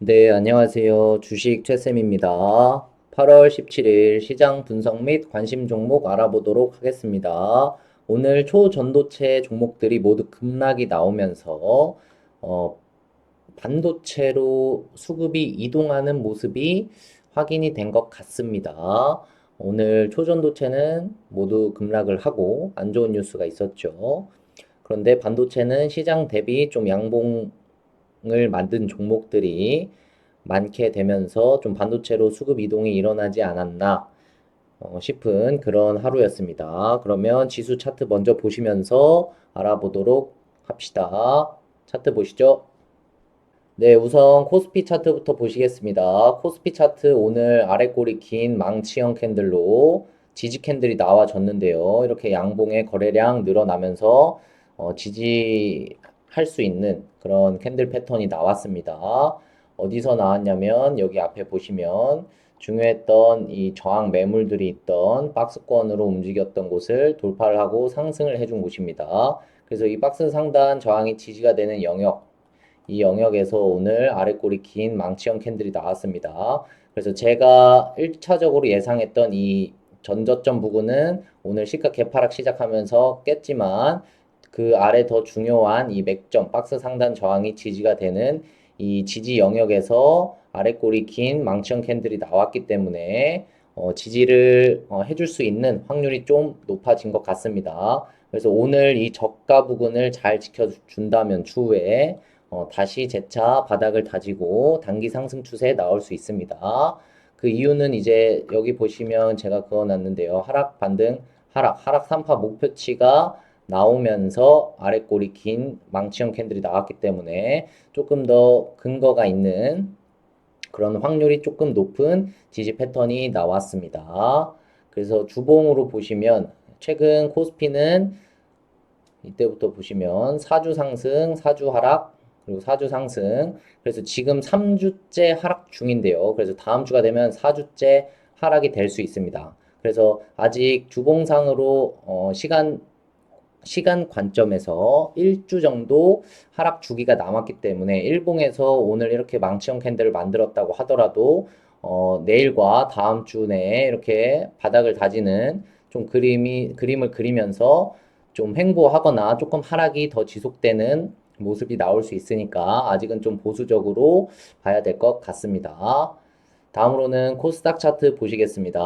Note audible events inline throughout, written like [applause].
네, 안녕하세요. 주식 최쌤입니다. 8월 17일 시장 분석 및 관심 종목 알아보도록 하겠습니다. 오늘 초전도체 종목들이 모두 급락이 나오면서 어, 반도체로 수급이 이동하는 모습이 확인이 된 것 같습니다. 오늘 초전도체는 모두 급락을 하고 안 좋은 뉴스가 있었죠. 그런데 반도체는 시장 대비 좀 양봉 을 만든 종목들이 많게 되면서 좀 반도체로 수급 이동이 일어나지 않았나 어, 싶은 그런 하루였습니다. 그러면 지수 차트 먼저 보시면서 알아보도록 합시다. 차트 보시죠. 네, 우선 코스피 차트부터 보시겠습니다. 코스피 차트 오늘 아래 꼬리 긴 망치형 캔들로 지지 캔들이 나와졌는데요. 이렇게 양봉의 거래량 늘어나면서 어, 지지 할 수 있는 그런 캔들 패턴이 나왔습니다. 어디서 나왔냐면 여기 앞에 보시면 중요했던 이 저항 매물들이 있던 박스권으로 움직였던 곳을 돌파를 하고 상승을 해준 곳입니다. 그래서 이 박스 상단 저항이 지지가 되는 영역 이 영역에서 오늘 아래 꼬리 긴 망치형 캔들이 나왔습니다. 그래서 제가 1차적으로 예상했던 이 전저점 부근은 오늘 시가 개파락 시작하면서 깼지만 그 아래 더 중요한 이 맥점 박스 상단 저항이 지지가 되는 이 지지 영역에서 아래 꼬리 긴 망치형 캔들이 나왔기 때문에 어, 지지를 어, 해줄 수 있는 확률이 좀 높아진 것 같습니다. 그래서 오늘 이 저가 부근을 잘 지켜준다면 추후에 어, 다시 재차 바닥을 다지고 단기 상승 추세에 나올 수 있습니다. 그 이유는 이제 여기 보시면 제가 그어놨는데요. 하락 반등, 하락, 하락 3파 목표치가 나오면서 꼬리 긴 망치형 캔들이 나왔기 때문에 조금 더 근거가 있는 그런 확률이 조금 높은 지지 패턴이 나왔습니다. 그래서 주봉으로 보시면 최근 코스피는 이때부터 보시면 4주 상승, 4주 하락, 그리고 4주 상승. 그래서 지금 3주째 하락 중인데요. 그래서 다음 주가 되면 4주째 하락이 될 수 있습니다. 그래서 아직 주봉상으로 어, 시간 시간 관점에서 1주 정도 하락 주기가 남았기 때문에 일봉에서 오늘 이렇게 망치형 캔들을 만들었다고 하더라도 어, 내일과 다음 주 내에 이렇게 바닥을 다지는 좀 그림이 그림을 그리면서 좀 횡보하거나 조금 하락이 더 지속되는 모습이 나올 수 있으니까 아직은 좀 보수적으로 봐야 될 것 같습니다. 다음으로는 코스닥 차트 보시겠습니다.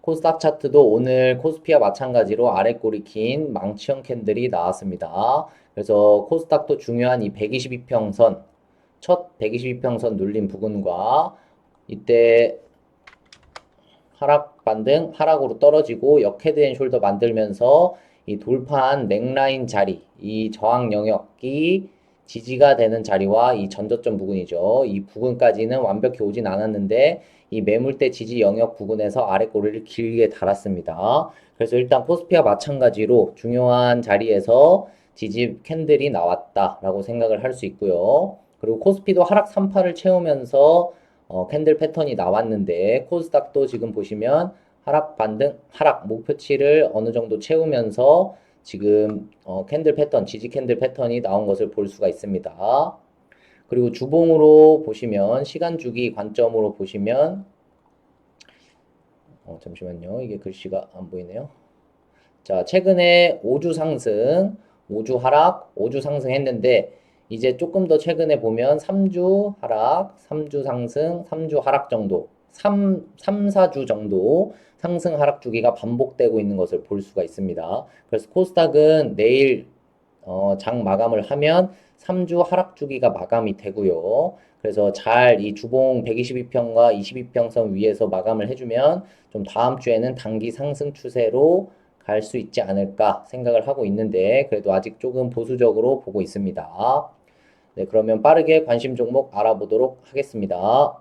코스닥 차트도 오늘 코스피와 마찬가지로 아래 꼬리 긴 망치형 캔들이 나왔습니다. 그래서 코스닥도 중요한 이 122평선, 첫 122평선 눌린 부근과 이때 하락 반등, 하락으로 떨어지고 역헤드 앤 숄더 만들면서 이 돌파한 넥라인 자리, 이 저항 영역이 지지가 되는 자리와 이 전저점 부근이죠. 이 부근까지는 완벽히 오진 않았는데 이 매물대 지지 영역 부근에서 아래 꼬리를 길게 달았습니다. 그래서 일단 코스피와 마찬가지로 중요한 자리에서 지지 캔들이 나왔다라고 생각을 할 수 있고요. 그리고 코스피도 하락 3파를 채우면서 어, 캔들 패턴이 나왔는데 코스닥도 지금 보시면 하락 반등, 하락 목표치를 어느 정도 채우면서 지금 어, 캔들 패턴, 지지 캔들 패턴이 나온 것을 볼 수가 있습니다. 그리고 주봉으로 보시면 시간 주기 관점으로 보시면 어, 잠시만요. 이게 글씨가 안 보이네요. 자, 최근에 5주 상승, 5주 하락, 5주 상승했는데 이제 조금 더 최근에 보면 3주 하락, 3주 상승, 3주 하락 정도, 3, 3, 4주 정도 상승 하락 주기가 반복되고 있는 것을 볼 수가 있습니다. 그래서 코스닥은 내일 어, 장 마감을 하면 3주 하락 주기가 마감이 되고요. 그래서 잘 이 주봉 122평과 22평선 위에서 마감을 해주면 좀 다음 주에는 단기 상승 추세로 갈 수 있지 않을까 생각을 하고 있는데 그래도 아직 조금 보수적으로 보고 있습니다. 네, 그러면 빠르게 관심 종목 알아보도록 하겠습니다.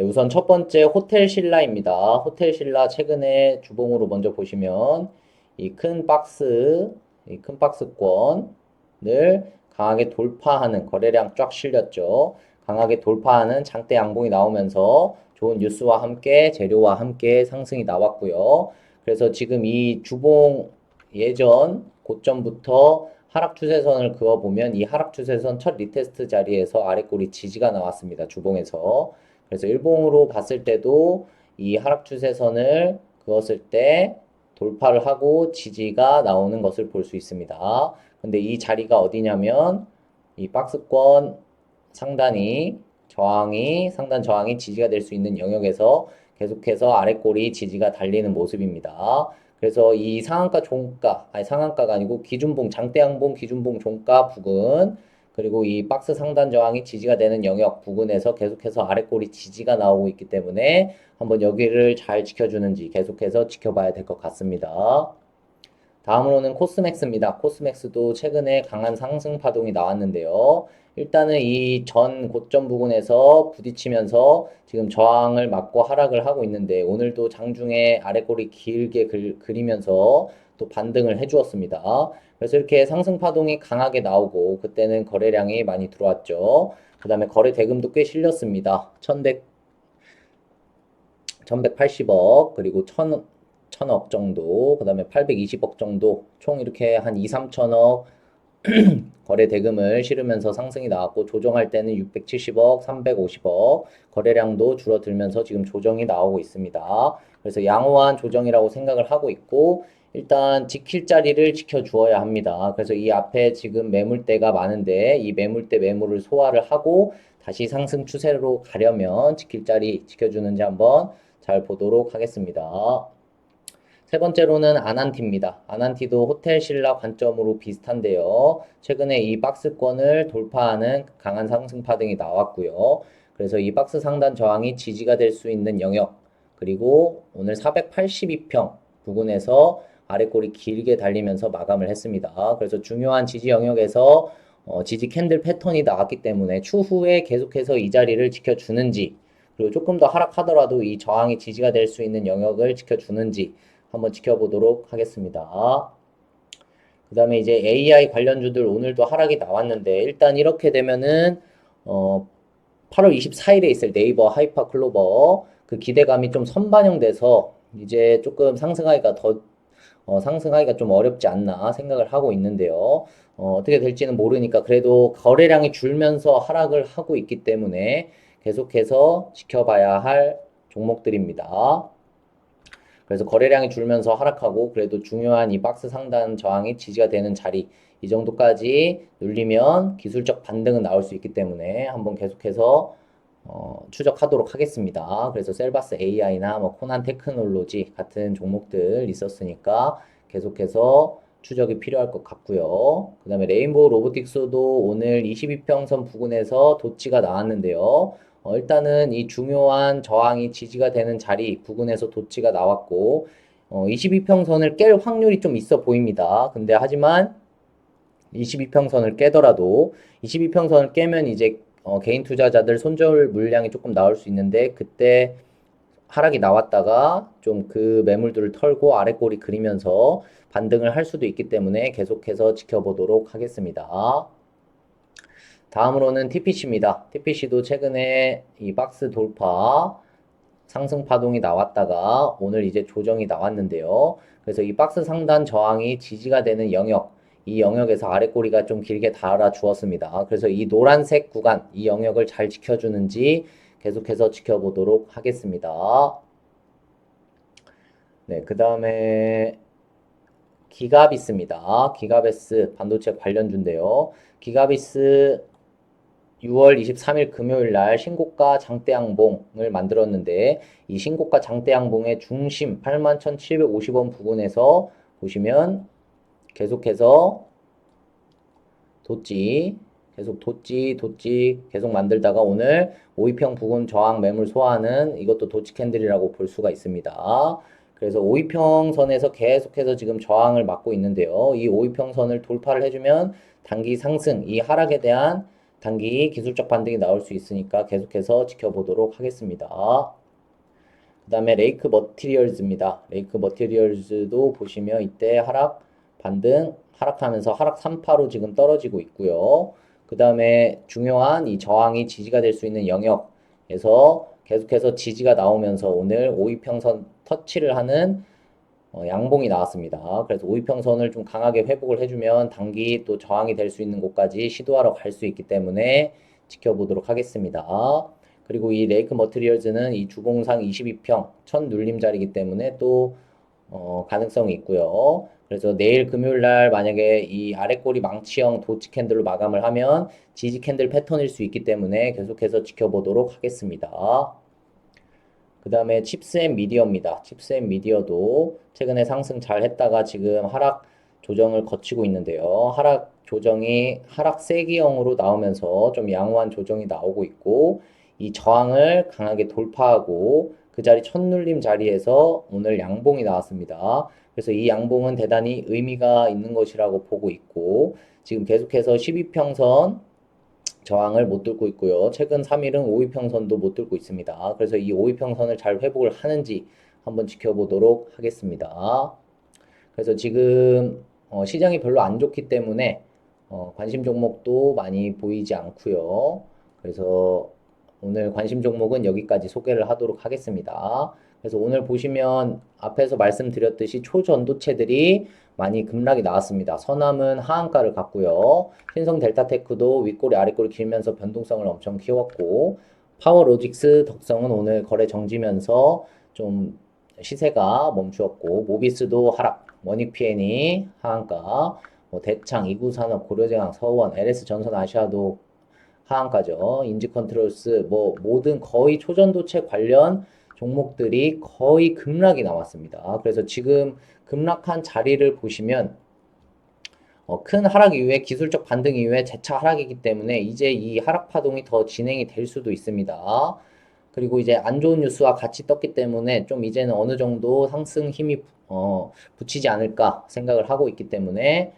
네, 우선 첫 번째 호텔 신라입니다. 호텔 신라 최근에 주봉으로 먼저 보시면 이 큰 박스, 이 큰 박스권을 강하게 돌파하는 거래량 쫙 실렸죠. 강하게 돌파하는 장대 양봉이 나오면서 좋은 뉴스와 함께 재료와 함께 상승이 나왔고요. 그래서 지금 이 주봉 예전 고점부터 하락 추세선을 그어보면 이 하락 추세선 첫 리테스트 자리에서 아래 꼬리 지지가 나왔습니다. 주봉에서. 그래서 일봉으로 봤을 때도 이 하락 추세선을 그었을 때 돌파를 하고 지지가 나오는 것을 볼 수 있습니다. 근데 이 자리가 어디냐면 이 박스권 상단이 저항이 상단 저항이 지지가 될 수 있는 영역에서 계속해서 아래 꼬리 지지가 달리는 모습입니다. 그래서 이 상한가 종가 아니 상한가가 아니고 기준봉 장대양봉 기준봉 종가 부근 그리고 이 박스 상단 저항이 지지가 되는 영역 부근에서 계속해서 꼬리 지지가 나오고 있기 때문에 한번 여기를 잘 지켜주는지 계속해서 지켜봐야 될 것 같습니다. 다음으로는 코스맥스입니다. 코스맥스도 최근에 강한 상승 파동이 나왔는데요. 일단은 이 전 고점 부근에서 부딪히면서 지금 저항을 맞고 하락을 하고 있는데 오늘도 장중에 아래꼬리 길게 그, 그리면서 또 반등을 해주었습니다. 그래서 이렇게 상승 파동이 강하게 나오고 그때는 거래량이 많이 들어왔죠. 그 다음에 거래 대금도 꽤 실렸습니다. 1100, 1180억 그리고 1000, 1000억 정도 그 다음에 820억 정도 총 이렇게 한 2, 3천억 [clears throat] 거래 대금을 실으면서 상승이 나왔고 조정할 때는 670억, 350억 거래량도 줄어들면서 지금 조정이 나오고 있습니다. 그래서 양호한 조정이라고 생각을 하고 있고 일단 지킬 자리를 지켜주어야 합니다. 그래서 이 앞에 지금 매물대가 많은데 이 매물대 매물을 소화를 하고 다시 상승 추세로 가려면 지킬 자리 지켜주는지 한번 잘 보도록 하겠습니다. 세 번째로는 아난티입니다. 아난티도 호텔 신라 관점으로 비슷한데요. 최근에 이 박스권을 돌파하는 강한 상승 파동이 나왔고요. 그래서 이 박스 상단 저항이 지지가 될 수 있는 영역, 그리고 오늘 482평 부근에서 아래꼬리 길게 달리면서 마감을 했습니다. 그래서 중요한 지지 영역에서 어, 지지 캔들 패턴이 나왔기 때문에 추후에 계속해서 이 자리를 지켜주는지, 그리고 조금 더 하락하더라도 이 저항이 지지가 될 수 있는 영역을 지켜주는지 한번 지켜보도록 하겠습니다. 그 다음에 이제 AI 관련주들 오늘도 하락이 나왔는데 일단 이렇게 되면은 어 8월 24일에 있을 네이버 하이파 클로버 그 기대감이 좀 선반영돼서 이제 조금 상승하기가 더 어, 상승하기가 좀 어렵지 않나 생각을 하고 있는데요. 어, 어떻게 될지는 모르니까 그래도 거래량이 줄면서 하락을 하고 있기 때문에 계속해서 지켜봐야 할 종목들입니다. 그래서 거래량이 줄면서 하락하고 그래도 중요한 이 박스 상단 저항이 지지가 되는 자리 이 정도까지 눌리면 기술적 반등은 나올 수 있기 때문에 한번 계속해서 어, 추적하도록 하겠습니다. 그래서 셀바스 AI나 뭐 코난 테크놀로지 같은 종목들 있었으니까 계속해서 추적이 필요할 것 같고요. 그 다음에 레인보우 로보틱스도 오늘 22평선 부근에서 도치가 나왔는데요. 어, 일단은 이 중요한 저항이 지지가 되는 자리 부근에서 도치가 나왔고 어, 22평선을 깰 확률이 좀 있어 보입니다. 근데 하지만 22평선을 깨더라도 22평선을 깨면 이제 어, 개인 투자자들 손절 물량이 조금 나올 수 있는데 그때 하락이 나왔다가 좀 그 매물들을 털고 아래 꼬리 그리면서 반등을 할 수도 있기 때문에 계속해서 지켜보도록 하겠습니다. 다음으로는 TPC입니다. TPC도 최근에 이 박스 돌파 상승 파동이 나왔다가 오늘 이제 조정이 나왔는데요. 그래서 이 박스 상단 저항이 지지가 되는 영역, 이 영역에서 아래 꼬리가 좀 길게 달아 주었습니다. 그래서 이 노란색 구간, 이 영역을 잘 지켜주는지 계속해서 지켜보도록 하겠습니다. 네, 그 다음에 기가비스입니다. 기가베스 반도체 관련주인데요. 기가비스 6월 23일 금요일 날 신고가 장대양봉을 만들었는데 이 신고가 장대양봉의 중심 81,750원 부근에서 보시면 계속해서 도찌 계속 도찌 도찌 계속 만들다가 오늘 5위평 부근 저항 매물 소화하는 이것도 도찌 캔들이라고 볼 수가 있습니다. 그래서 5위평 선에서 계속해서 지금 저항을 맞고 있는데요. 이 5위평 선을 돌파를 해주면 단기 상승, 이 하락에 대한 단기 기술적 반등이 나올 수 있으니까 계속해서 지켜보도록 하겠습니다. 그 다음에 레이크 머티리얼즈입니다. 레이크 머티리얼즈도 보시면 이때 하락, 반등, 하락하면서 하락 3파로 지금 떨어지고 있고요. 그 다음에 중요한 이 저항이 지지가 될 수 있는 영역에서 계속해서 지지가 나오면서 오늘 5위평선 터치를 하는 어, 양봉이 나왔습니다. 그래서 오이평선을 좀 강하게 회복을 해주면 단기 또 저항이 될 수 있는 곳까지 시도하러 갈 수 있기 때문에 지켜보도록 하겠습니다. 그리고 이 레이크 머트리얼즈는 이 주봉상 22평 첫 눌림 자리이기 때문에 또 어, 가능성이 있고요. 그래서 내일 금요일 날 만약에 이 아랫꼬리 망치형 도치 캔들로 마감을 하면 지지 캔들 패턴일 수 있기 때문에 계속해서 지켜보도록 하겠습니다. 그 다음에 칩스 앤 미디어입니다. 칩스 앤 미디어도 최근에 상승 잘 했다가 지금 하락 조정을 거치고 있는데요. 하락 조정이 하락 세기형으로 나오면서 좀 양호한 조정이 나오고 있고 이 저항을 강하게 돌파하고 그 자리 첫 눌림 자리에서 오늘 양봉이 나왔습니다. 그래서 이 양봉은 대단히 의미가 있는 것이라고 보고 있고 지금 계속해서 12평선 저항을 못 뚫고 있고요. 최근 3일은 5위평선도 못 뚫고 있습니다. 그래서 이 5위평선을 잘 회복을 하는지 한번 지켜보도록 하겠습니다. 그래서 지금 어, 시장이 별로 안 좋기 때문에 어, 관심 종목도 많이 보이지 않고요. 그래서 오늘 관심 종목은 여기까지 소개를 하도록 하겠습니다. 그래서 오늘 보시면 앞에서 말씀드렸듯이 초전도체들이 많이 급락이 나왔습니다. 서남은 하한가를 갔고요. 신성 델타테크도 윗꼬리 아랫꼬리 길면서 변동성을 엄청 키웠고 파워로직스 덕성은 오늘 거래 정지면서 좀 시세가 멈추었고 모비스도 하락 머닉피엔이 하한가 뭐 대창 이구산업 고려대왕 서원 LS 전선 아시아도 하한가죠 인지컨트롤스 뭐 모든 거의 초전도체 관련 종목들이 거의 급락이 나왔습니다. 그래서 지금 급락한 자리를 보시면 어, 큰 하락 이후에 기술적 반등 이후에 재차 하락이기 때문에 이제 이 하락 파동이 더 진행이 될 수도 있습니다. 그리고 이제 안 좋은 뉴스와 같이 떴기 때문에 좀 이제는 어느 정도 상승 힘이 어, 붙이지 않을까 생각을 하고 있기 때문에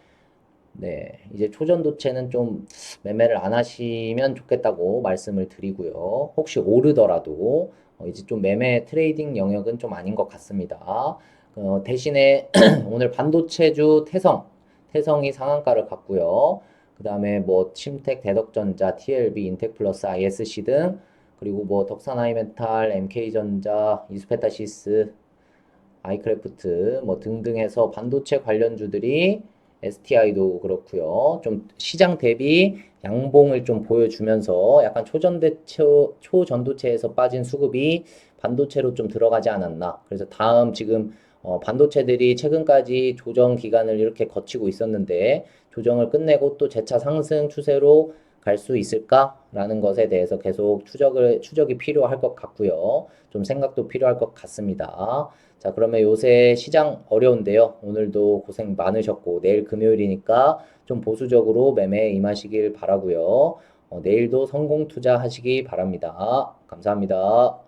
네, 이제 초전도체는 좀 매매를 안 하시면 좋겠다고 말씀을 드리고요. 혹시 오르더라도 어, 이제 좀 매매 트레이딩 영역은 좀 아닌 것 같습니다. 어, 대신에 [clears throat] 오늘 반도체주 태성, 태성이 상한가를 갔고요. 그 다음에 뭐 침텍, 대덕전자, TLB, 인텍플러스, ISC 등 그리고 뭐 덕산하이메탈, MK전자, 이스페타시스, 아이크래프트 뭐 등등 해서 반도체 관련주들이 STI도 그렇고요. 좀 시장 대비 양봉을 좀 보여주면서 약간 초전대체, 초전도체에서 빠진 수급이 반도체로 좀 들어가지 않았나. 그래서 다음 지금 어, 반도체들이 최근까지 조정 기간을 이렇게 거치고 있었는데 조정을 끝내고 또 재차 상승 추세로 갈 수 있을까라는 것에 대해서 계속 추적을 추적이 필요할 것 같고요. 좀 생각도 필요할 것 같습니다. 자, 그러면 요새 시장 어려운데요. 오늘도 고생 많으셨고 내일 금요일이니까 좀 보수적으로 매매에 임하시길 바라고요. 어, 내일도 성공 투자하시기 바랍니다. 감사합니다.